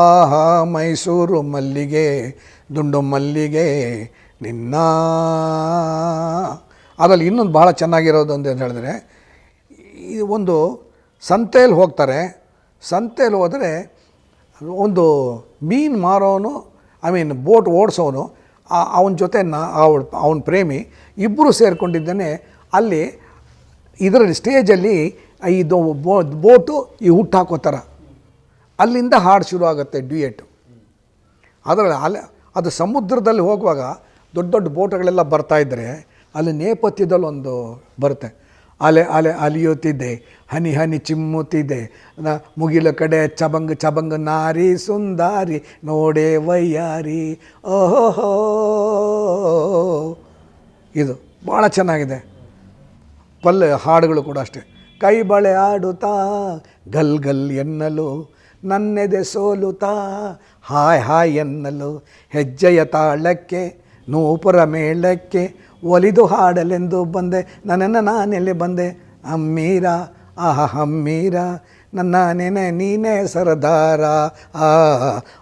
ಆಹಾ, ಮೈಸೂರು ಮಲ್ಲಿಗೆ, ದುಂಡು ಮಲ್ಲಿಗೆ, ನಿನ್ನ. ಅದರಲ್ಲಿ ಇನ್ನೊಂದು ಭಾಳ ಚೆನ್ನಾಗಿರೋದು ಅಂತ ಹೇಳಿದ್ರೆ, ಇದು ಒಂದು ಸಂತೆಯಲ್ಲಿ ಹೋಗ್ತಾರೆ. ಸಂತೆಯಲ್ಲಿ ಹೋದರೆ ಒಂದು ಮೀನು ಮಾರೋನು, ಐ ಮೀನ್ ಬೋಟ್ ಓಡಿಸೋನು ಅವನ ಜೊತೆ ನಾ ಅವಳ, ಅವನ ಪ್ರೇಮಿ ಇಬ್ಬರು ಸೇರಿಕೊಂಡಿದ್ದಾನೆ. ಅಲ್ಲಿ ಇದರಲ್ಲಿ ಸ್ಟೇಜಲ್ಲಿ ಇದು ಬೋಟು ಈ ಹುಟ್ಟು ಹಾಕೋ ಅಲ್ಲಿಂದ ಹಾಡು ಶುರು ಆಗುತ್ತೆ ಡ್ಯೂಯೆಟ್. ಅದರಲ್ಲಿ ಅಲ್ಲಿ ಅದು ಸಮುದ್ರದಲ್ಲಿ ಹೋಗುವಾಗ ದೊಡ್ಡ ದೊಡ್ಡ ಬೋಟ್ಗಳೆಲ್ಲ ಬರ್ತಾ ಇದ್ದರೆ ಅಲ್ಲಿ ನೇಪಥ್ಯದಲ್ಲಿ ಒಂದು ಬರುತ್ತೆ. ಅಲೆ ಅಲೆ ಅಲಿಯುತ್ತಿದ್ದೆ ಹನಿ ಹನಿ ಚಿಮ್ಮುತ್ತಿದೆ, ನ ಮುಗಿಲ ಕಡೆ ಚಬಂಗ್ ಚಬಂಗ್ ನಾರಿ ಸುಂದಾರಿ, ನೋಡೆ ವಯ್ಯಾರಿ ಓಹೋ ಇದು ಭಾಳ ಚೆನ್ನಾಗಿದೆ. ಪಲ್ಲೆ ಹಾಡುಗಳು ಕೂಡ ಅಷ್ಟೇ. ಕೈ ಬಳೆ ಆಡುತ್ತಾ ಗಲ್ ಗಲ್ ಎನ್ನಲು ನನ್ನೆದೆ ಸೋಲುತ್ತಾ? ಹಾಯ್ ಹಾಯ್ ಎನ್ನಲು ಹೆಜ್ಜೆಯ ತಾಳಕ್ಕೆ, ನೂಪುರ ಮೇಳಕ್ಕೆ ಒಲಿದು ಹಾಡಲೆಂದು ಬಂದೆ. ನನ್ನನ್ನು ನಾನೆಲ್ಲಿ ಬಂದೆ? ಅಮ್ಮೀರ? ಆಹ ಹಮ್ಮೀರ ನನ್ನ ನೆನೆ, ನೀನೇ ಸರದಾರ. ಆ,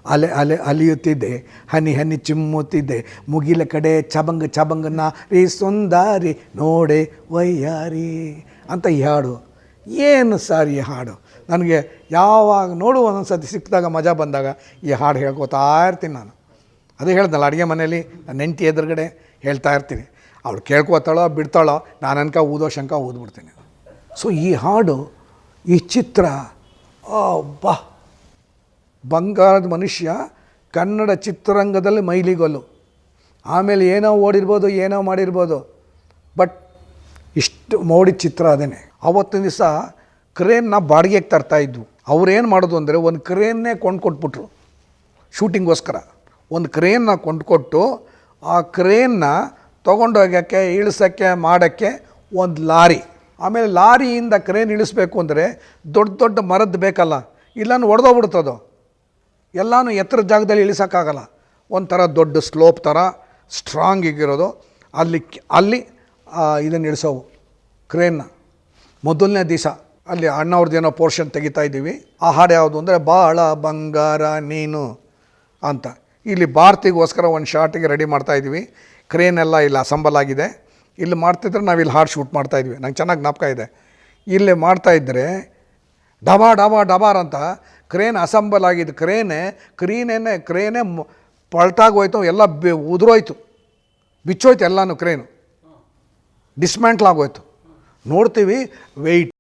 ಅಲೆ ಅಲೆ, ಅಲಿಯುತ್ತಿದೆ, ಹನಿ ಹನಿ ಚಿಮ್ಮುತ್ತಿದೆ. ಮುಗಿಲ ಕಡೆ ಚಬಂಗ್ ಚಬಂಗನ ರೀ ಸುಂದಾರಿ. ನೋಡೆ, ವಯ್ಯಾರಿ. ಅಂತ ಈ ಹಾಡು. ಏನು ಸಾರಿ ಹಾಡು? ನನಗೆ ಯಾವಾಗ ನೋಡು ಒಂದೊಂದು ಸತಿ ಸಿಕ್ಕಿದಾಗ, ಮಜಾ ಬಂದಾಗ ಈ ಹಾಡು ಹೇಳ್ಕೊತಾ ಇರ್ತೀನಿ ನಾನು. ಅದೇ ಹೇಳ್ದಲ್ಲ, ಅಡುಗೆ ಮನೇಲಿ ನನ್ನ ಹೆಂಡತಿ ಎದುರುಗಡೆ ಹೇಳ್ತಾ ಇರ್ತೀನಿ. ಅವಳು ಕೇಳ್ಕೊತಾಳೋ, ಬಿಡ್ತಾಳೋ, ನಾನು ಅನ್ಕ ಊದೋ ಶಂಕ ಊದ್ಬಿಡ್ತೀನಿ. ಸೊ ಈ ಹಾಡು, ಈ ಚಿತ್ರ ಬಾ ಬಂಗಾರದ ಮನುಷ್ಯ ಕನ್ನಡ ಚಿತ್ರರಂಗದಲ್ಲಿ ಮೈಲಿಗೊಲ್ಲು. ಆಮೇಲೆ ಏನೋ ಓಡಿರ್ಬೋದು, ಏನೋ ಮಾಡಿರ್ಬೋದು. ಬಟ್ ಇಷ್ಟು ಮೋಡಿ ಚಿತ್ರ ಅದೇ ಅವತ್ತಿನ ದಿವಸ ಕ್ರೇನ್ನ ಬಾಡಿಗೆಗೆ ತರ್ತಾ ಇದ್ವು. ಅವ್ರೇನು ಮಾಡೋದು ಅಂದರೆ ಒಂದು ಕ್ರೇನ್ನೇ ಕೊಂಡ್ಕೊಟ್ಬಿಟ್ರು. ಶೂಟಿಂಗೋಸ್ಕರ ಒಂದು ಕ್ರೇನ್ನ ಕೊಂಡ್ಕೊಟ್ಟು ಆ ಕ್ರೇನ್ನ ತೊಗೊಂಡೋಗೋಕ್ಕೆ ಇಳಿಸೋಕ್ಕೆ, ಮಾಡೋಕ್ಕೆ ಒಂದು ಲಾರಿ. ಆಮೇಲೆ ಲಾರಿಯಿಂದ ಕ್ರೇನ್ ಇಳಿಸ್ಬೇಕು ಅಂದರೆ ದೊಡ್ಡ ದೊಡ್ಡ ಮರದ್ದು ಬೇಕಲ್ಲ. ಇಲ್ಲಾನು ಒಡೆದೋಗ್ಬಿಡ್ತದು ಎಲ್ಲನೂ ಎತ್ತರ ಜಾಗದಲ್ಲಿ ಇಳಿಸೋಕ್ಕಾಗಲ್ಲ. ಒಂಥರ ದೊಡ್ಡ ಸ್ಲೋಪ್ ಥರ ಸ್ಟ್ರಾಂಗ್ ಆಗಿರೋದು ಅಲ್ಲಿ ಅಲ್ಲಿ ಇದನ್ನು ಇಳಿಸೋವು. ಕ್ರೇನ್ನ. ಮೊದಲನೇ ದಿವಸ. ಅಲ್ಲಿ ಅಣ್ಣವ್ರದ್ದೇನೋ ಪೋರ್ಷನ್ ತೆಗಿತಾ ಇದ್ದೀವಿ. ಆ ಹಾಡು ಯಾವುದು ಅಂದರೆ, ಬಾಳ ಬಂಗಾರ ನೀನು ಅಂತ. ಇಲ್ಲಿ ಭಾರತಿಗೋಸ್ಕರ ಒಂದು ಶಾರ್ಟಿಗೆ ರೆಡಿ ಮಾಡ್ತಾ ಇದ್ದೀವಿ. ಕ್ರೇನ್ ಎಲ್ಲ ಇಲ್ಲಿ ಅಸಂಬಲ್ ಆಗಿದೆ. ಇಲ್ಲಿ ಮಾಡ್ತಿದ್ರೆ ನಾವು ಇಲ್ಲಿ ಹಾಡು ಶೂಟ್ ಮಾಡ್ತಾ ಇದ್ವಿ. ನಂಗೆ ಚೆನ್ನಾಗಿ ಜ್ಞಾಪಕ ಇದೆ. ಇಲ್ಲಿ ಮಾಡ್ತಾ ಇದ್ದರೆ ಡಬಾ ಡಬಾ, ಡಬಾರ್ ಅಂತ. ಕ್ರೇನ್ ಅಸೆಂಬಲ್ ಆಗಿದ್ದು ಕ್ರೇನೇ ಕ್ರೀನೇನೆ ಕ್ರೇನೇ ಪಲ್ಟಾಗೋಯ್ತು, ಎಲ್ಲ ಬಿ, ಉದುರೋಯ್ತು. ಬಿಚ್ಚೋಯ್ತು ಎಲ್ಲನೂ ಕ್ರೇನು ಡಿಸ್ಮ್ಯಾಂಟ್ಲ್ ಆಗೋಯ್ತು. ನೋಡ್ತೀವಿ ವೆಯ್ಟ್